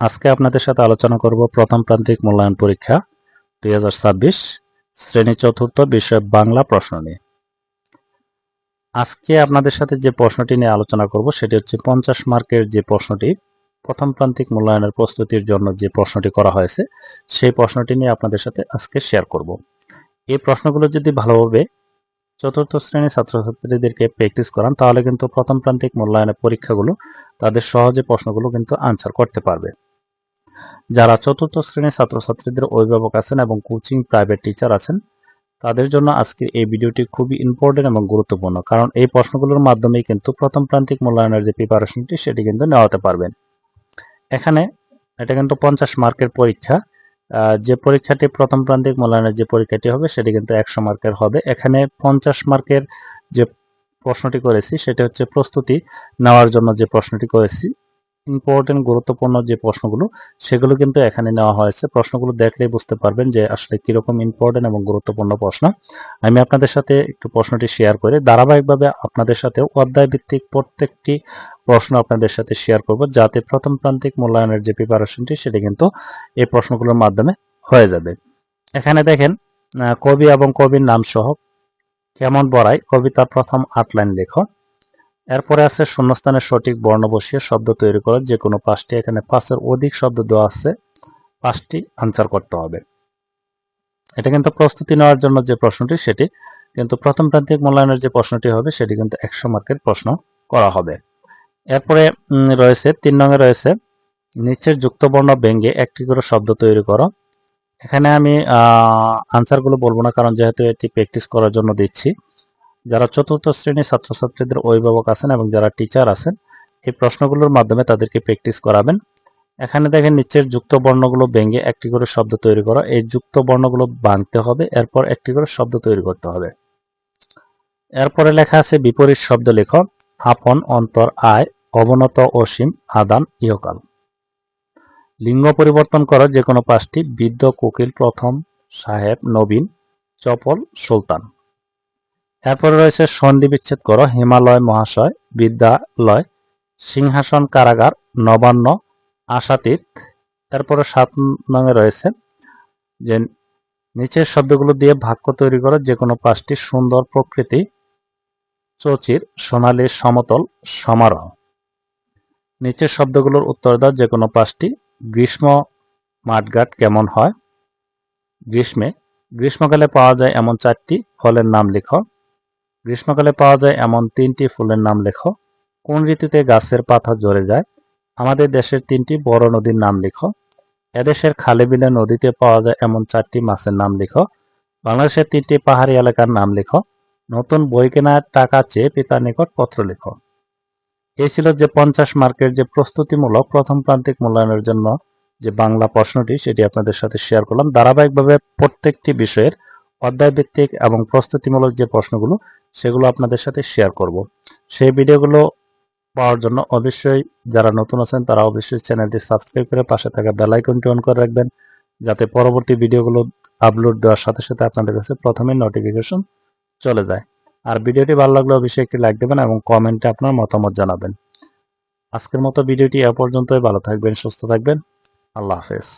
আজকে আপনাদের সাথে আলোচনা করব প্রথম প্রান্তিক মূল্যায়ন পরীক্ষা, দুই হাজার ছাব্বিশ, শ্রেণি চতুর্থ বিষয় বাংলা প্রশ্ন নিয়ে। আজকে আপনাদের সাথে যে প্রশ্নটি নিয়ে আলোচনা করব, সেটি হচ্ছে পঞ্চাশ মার্কের যে প্রশ্নটি, প্রথম প্রান্তিক মূল্যায়নের প্রস্তুতির জন্য যে প্রশ্নটি করা হয়েছে, সেই প্রশ্নটি নিয়ে আপনাদের সাথে আজকে শেয়ার করব। এই প্রশ্নগুলো যদি ভালোভাবে চতুর্থ শ্রেণির ছাত্রছাত্রীদেরকে প্র্যাকটিস করান, তাহলে কিন্তু প্রথম প্রান্তিক মূল্যায়নের পরীক্ষাগুলো তাদের সহজে প্রশ্নগুলো কিন্তু আনসার করতে পারবে। যারা চতুর্থ শ্রেণির ছাত্রছাত্রীদের অভিভাবক আছেন এবং কোচিং প্রাইভেট টিচার আছেন, তাদের জন্য আজকের এই ভিডিওটি খুবই ইম্পর্টেন্ট এবং গুরুত্বপূর্ণ। কারণ এই প্রশ্নগুলোর মাধ্যমেই কিন্তু প্রথম প্রান্তিক মূল্যায়নের যে প্রিপারেশনটি সেটি কিন্তু নেওয়াতে পারবেন। এখানে এটা কিন্তু পঞ্চাশ মার্কের পরীক্ষা। যে পরীক্ষাটি প্রথম প্রান্তিক মূল্যায়নের যে পরীক্ষাটি হবে, সেটি কিন্তু একশো মার্কের হবে। এখানে পঞ্চাশ মার্কের যে প্রশ্নটি করেছি, সেটা হচ্ছে প্রস্তুতি নেওয়ার জন্য যে প্রশ্নটি করেছি ইম্পর্টেন্ট গুরুত্বপূর্ণ যে প্রশ্নগুলো, সেগুলো কিন্তু এখানে নেওয়া হয়েছে। প্রশ্নগুলো দেখলেই বুঝতে পারবেন যে আসলে কীরকম ইম্পর্টেন্ট এবং গুরুত্বপূর্ণ প্রশ্ন। আমি আপনাদের সাথে একটু প্রশ্নটি শেয়ার করে, ধারাবাহিকভাবে আপনাদের সাথে অধ্যায় ভিত্তিক প্রত্যেকটি প্রশ্ন আপনাদের সাথে শেয়ার করব, যাতে প্রথম প্রান্তিক মূল্যায়নের যে প্রিপারেশনটি সেটি কিন্তু এই প্রশ্নগুলোর মাধ্যমে হয়ে যাবে। এখানে দেখেন কবি এবং কবির নাম সহ কেমন বড়াই কবিতার প্রথম আট লাইন লেখক এরপরে আছে শূন্যস্থানের সঠিক বর্ণ বসিয়ে শব্দ তৈরি করার যে কোনো পাঁচটি, এখানে পাঁচের অধিক শব্দ দেওয়া আছে, পাঁচটি আনসার করতে হবে। এটা কিন্তু প্রস্তুতি নেওয়ার জন্য যে প্রশ্নটি, সেটি কিন্তু প্রথম প্রান্তিক মূল্যায়নের যে প্রশ্নটি হবে, সেটি কিন্তু একশো মার্কের প্রশ্ন করা হবে। এরপরে রয়েছে, তিন রঙে রয়েছে, নিচের যুক্ত বর্ণ ব্যঙ্গে একটি করে শব্দ তৈরি করো। এখানে আমি আনসারগুলো বলব না, কারণ যেহেতু এটি প্র্যাকটিস করার জন্য দিচ্ছি। যারা চতুর্থ শ্রেণির ছাত্রছাত্রীদের অভিভাবক আছেন এবং যারা টিচার আছেন, এই প্রশ্নগুলোর মাধ্যমে তাদেরকে প্র্যাকটিস করাবেন। এখানে দেখেন নিচের যুক্ত বর্ণগুলো ভেঙে একটি করে শব্দ তৈরি করা। এই যুক্ত বর্ণগুলো ভাঙতে হবে, এরপর একটি করে শব্দ তৈরি করতে হবে। এরপরে লেখা আছে, বিপরীত শব্দ লেখ, আপন, অন্তর, আয়, অবনত, অসীম, আদান, ইহকাল। লিঙ্গ পরিবর্তন করা যে কোনো পাঁচটি, বৃদ্ধ, কোকিল, প্রথম, সাহেব, নবীন, চপল, সুলতান। এরপরে রয়েছে সন্ধি বিচ্ছেদ করো, হিমালয় মহাশয়, বিদ্যালয়, সিংহাসন কারাগার, নবান্ন আশাতীত এরপরে সাত নঙে রয়েছে যে নিচের শব্দগুলো দিয়ে বাক্য তৈরি করো যে কোনো পাঁচটি সুন্দর প্রকৃতি, চচির, সোনালি, সমতল, সমারোহ। নিচের শব্দগুলোর উত্তর দাও যে কোনো পাঁচটি। গ্রীষ্ম মাঠঘাট কেমন হয়? গ্রীষ্মে। গ্রীষ্মকালে পাওয়া যায় এমন চারটি, ফলের নাম লিখো। গ্রীষ্মকালে পাওয়া যায় এমন তিনটি ফুলের নাম লেখো। কোন ঋতুতে গাছের পাতা ঝরে যায়? আমাদের দেশের তিনটি বড় নদীর নাম লিখো। এদেশের খালে বিলে নদীতে পাওয়া যায় এমন চারটি মাছের নাম লিখো। বাংলাদেশের তিনটি পাহাড়ি এলাকার নাম লিখো। নতুন বই কেনার টাকা চেয়ে পিতার নিকট পত্র লিখো। এই ছিল যে পঞ্চাশ মার্কের যে প্রস্তুতিমূলক প্রথম প্রান্তিক মূল্যায়নের জন্য যে বাংলা প্রশ্নটি, সেটি আপনাদের সাথে শেয়ার করলাম। ধারাবাহিকভাবে প্রত্যেকটি বিষয়ের অধ্যায়ভিত্তিক এবং প্রস্তুতিমূলক যে প্রশ্নগুলো, সেগুলো আপনাদের সাথে শেয়ার করব। সেই ভিডিওগুলো পাওয়ার জন্য অবশ্যই যারা নতুন আছেন, তারা অবশ্যই চ্যানেলটি সাবস্ক্রাইব করে পাশে থাকা বেল আইকনটি অন করে রাখবেন, যাতে পরবর্তী ভিডিওগুলো আপলোড দেওয়ার সাথে সাথে আপনাদের কাছে প্রথমে নোটিফিকেশন চলে যায়। আর ভিডিওটি ভালো লাগলে অবশ্যই একটি লাইক দেবেন এবং কমেন্টে আপনার মতামত জানাবেন। আজকের মতো ভিডিওটি এ পর্যন্তই। ভালো থাকবেন, সুস্থ থাকবেন। আল্লাহ হাফেজ।